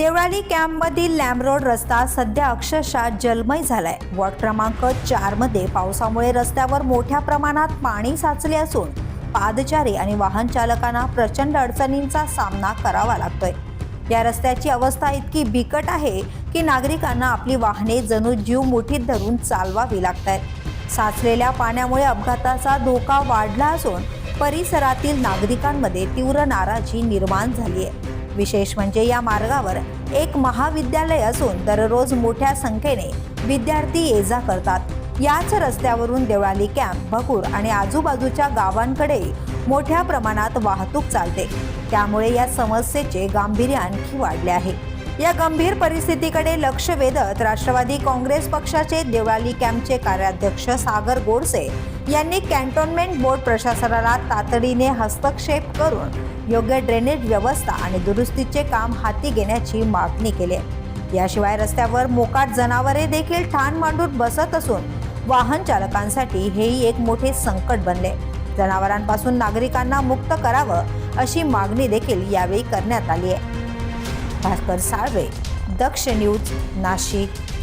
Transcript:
देवळाली कॅम्पमधील lamb road रस्ता सध्या अक्षरशः जलमय झालाय. वॉर्ड क्रमांक चारमध्ये पावसामुळे रस्त्यावर मोठ्या प्रमाणात पाणी साचले असून पादचारी आणि वाहन चालकांना प्रचंड अडचणींचा सामना करावा लागतोय. या रस्त्याची अवस्था इतकी बिकट आहे की नागरिकांना आपली वाहने जणू जीव मुठीत धरून चालवावी लागत आहेत साचलेल्या पाण्यामुळे अपघाताचा धोका वाढला असून परिसरातील नागरिकांमध्ये तीव्र नाराजी निर्माण झाली आहे विशेष म्हणजे या मार्गावर एक महाविद्यालय असून दररोज मोठ्या संख्येने विद्यार्थी ये जा करतात. याच रस्त्यावरून देवळाली कॅम्प भगूर आणि आजूबाजूच्या गावांकडे मोठ्या प्रमाणात वाहतूक चालते. त्यामुळे या समस्येचे गांभीर्य आणखी वाढले आहे. या गंभीर परिस्थितीकडे लक्ष वेधत राष्ट्रवादी काँग्रेस पक्षाचे देवळाली कॅम्पचे कार्याध्यक्ष सागर गोडसे यांनी कॅन्टोन्मेंट बोर्ड प्रशासनाला तातडीने हस्तक्षेप करून योग्य ड्रेनेज व्यवस्था आणि दुरुस्तीचे काम हाती घेण्याची मागणी केली याशिवाय रस्त्यावर मोकाट जनावरे देखील ठाण मांडून बसत असून वाहन चालकांसाठी हेही एक मोठे संकट बनले. जनावरांपासून नागरिकांना मुक्त करावं अशी मागणी देखील यावेळी करण्यात आली आहे. भास्कर साळवे दक्ष न्यूज नाशिक.